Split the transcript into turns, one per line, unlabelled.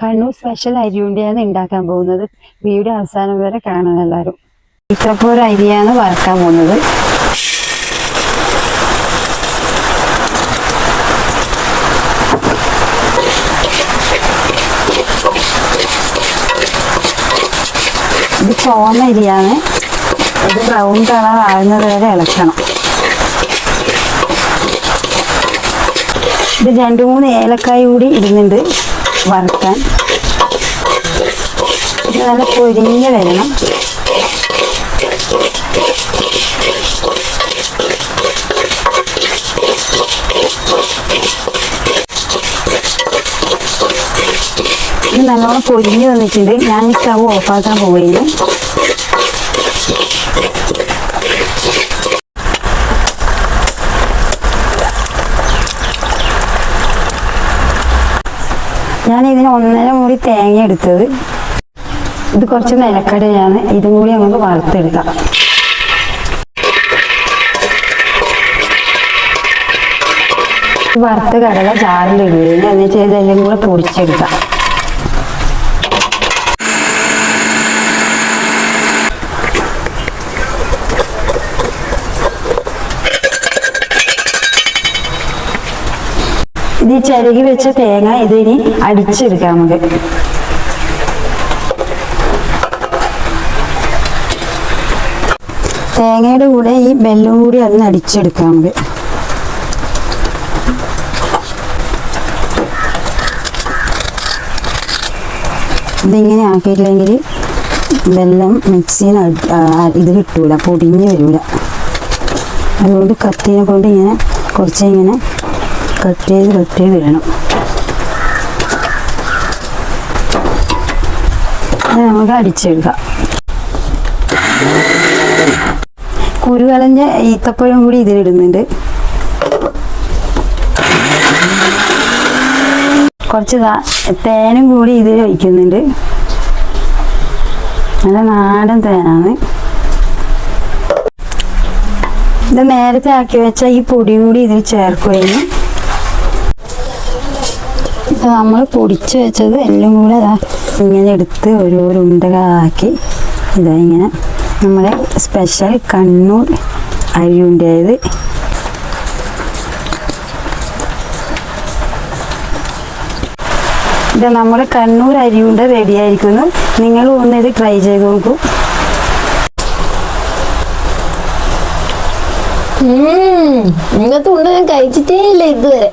Kannur special അരിയുണ്ടിയാണ് ഉണ്ടാക്കാൻ പോകുന്നത്. Video അവസാനം വരെ കാണണം എല്ലാവരും. ഇത്രപ്പോര അരിയാണ് വറക്കാൻ പോകുന്നത്. ഇത് ചോന്ന അരിയാണ്. ഇത് ബ്രൗൺ കളർ ആകുന്നത് വരെ ഇളക്കണം. ഇത് രണ്ടു മൂന്ന് ഏലക്കായ കൂടി ഇടുന്നുണ്ട്. വറുക്കാൻ. ഇത് നല്ല പൊരിഞ്ഞ് വരണം ഇത് നല്ലോണം പൊരിഞ്ഞ് വന്നിട്ടുണ്ട്. ഞാൻ ഈ സ്റ്റവ് ഓഫാക്കാൻ പോവുകയാണ്. ഞാൻ ഇതിന് ഒന്നര മുറി തേങ്ങ എടുത്തത്. ഇത് കുറച്ച് നിലക്കടയാണ് ഇതും കൂടി നമുക്ക് വറുത്തെടുക്കാം. വറുത്ത് കടല ചാറിലിടുകയും എന്നിട്ട് ഇതെല്ലാം കൂടെ പൊടിച്ചെടുക്കാം. ഇത് ഈ ചിരകി വെച്ച തേങ്ങ ഇതിനി അടിച്ചെടുക്കാം നമുക്ക്. തേങ്ങയുടെ കൂടെ ഈ ബെല്ലും കൂടി അതിന് അടിച്ചെടുക്കാം നമുക്ക്. ഇതിങ്ങനെ ആക്കിയിട്ടില്ലെങ്കിൽ വെള്ളം മിക്സിയിൽ ഇത് കിട്ടൂല പൊടിഞ്ഞ് വരൂല. അതുകൊണ്ട് കത്തിനെ കൊണ്ട് ഇങ്ങനെ കുറച്ച് ഇങ്ങനെ കട്ട് ചെയ്ത് കട്ട് ചെയ്ത് ഇടണം നമുക്ക് അടിച്ചെടുക്കാം. കുരുകളഞ്ഞ ഈത്തപ്പഴം കൂടി ഇതിലിടുന്നുണ്ട്. കുറച്ച് തേനും കൂടി ഇതിൽ ഒഴിക്കുന്നുണ്ട്. നല്ല നാടൻ തേനാണ്. ഇത് നേരത്തെ ആക്കി വെച്ച ഈ പൊടിയും കൂടി ഇതിൽ ചേർക്കുകയും നമ്മൾ പൊടിച്ച് വെച്ചത് എല്ലാം കൂടെ അതാ ഇങ്ങനെ എടുത്ത് ഓരോരോ ഉണ്ടകളാക്കി ഇതാ ഇങ്ങനെ നമ്മുടെ സ്പെഷ്യൽ കണ്ണൂർ അരിയുണ്ടായത് ഇത് നമ്മുടെ കണ്ണൂർ അരിയുണ്ട റെഡി ആയിരിക്കുന്നു. നിങ്ങൾ ഒന്ന് ഇത് ട്രൈ ചെയ്ത് നോക്കൂ.
ഇങ്ങനത്തെ ഉണ്ട് ഞാൻ കഴിച്ചിട്ടേ ഇല്ല ഇതുവരെ.